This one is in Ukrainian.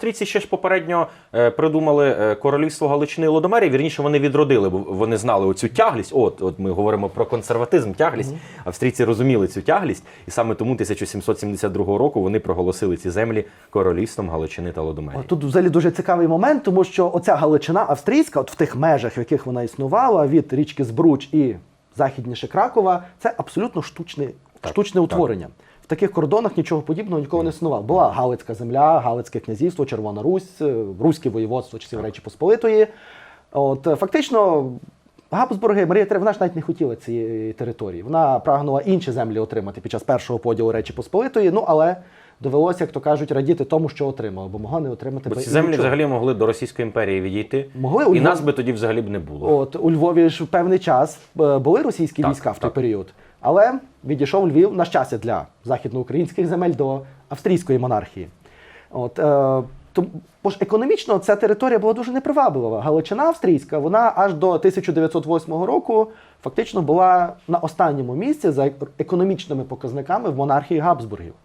австрійці ще ж попередньо е, придумали е, королівство Галичини і Лодомерії. Вірніше, вони відродили, бо вони знали оцю тяглість. От, от ми говоримо про консерватизм, тяглість. Австрійці розуміли цю тяглість, і саме тому 1772 року вони проголосили ці землі королівством Галичини та Лодомерії. Тут взагалі дуже цікавий момент, тому що оця Галичина австрійська, от в тих межах, в яких вона існувала, від річки Збруч і західніше Кракова, це абсолютно штучне, Так, штучне так. утворення. Таких кордонах нічого подібного ніколи не існувало. Була Галицька земля, Галицьке князівство, Червона Русь, е, Руське воєводство часів Речі Посполитої. От е, фактично. Габсбурги, Марія Терезія, вона ж навіть не хотіла цієї території. Вона прагнула інші землі отримати під час першого поділу Речі Посполитої, ну але довелося, як то кажуть, радіти тому, що отримала, бо могла не отримати Бо ці землі нічого. взагалі могли до Російської імперії відійти, Могли, у і Львов- нас би тоді взагалі б не було. От у Львові ж в певний час е, були російські Так, війська в той так. період, але відійшов Львів на щастя для західноукраїнських земель до австрійської монархії. От е, бо ж економічно ця територія була дуже неприваблива. Галичина австрійська, вона аж до 1908 року фактично була на останньому місці за економічними показниками в монархії Габсбургів.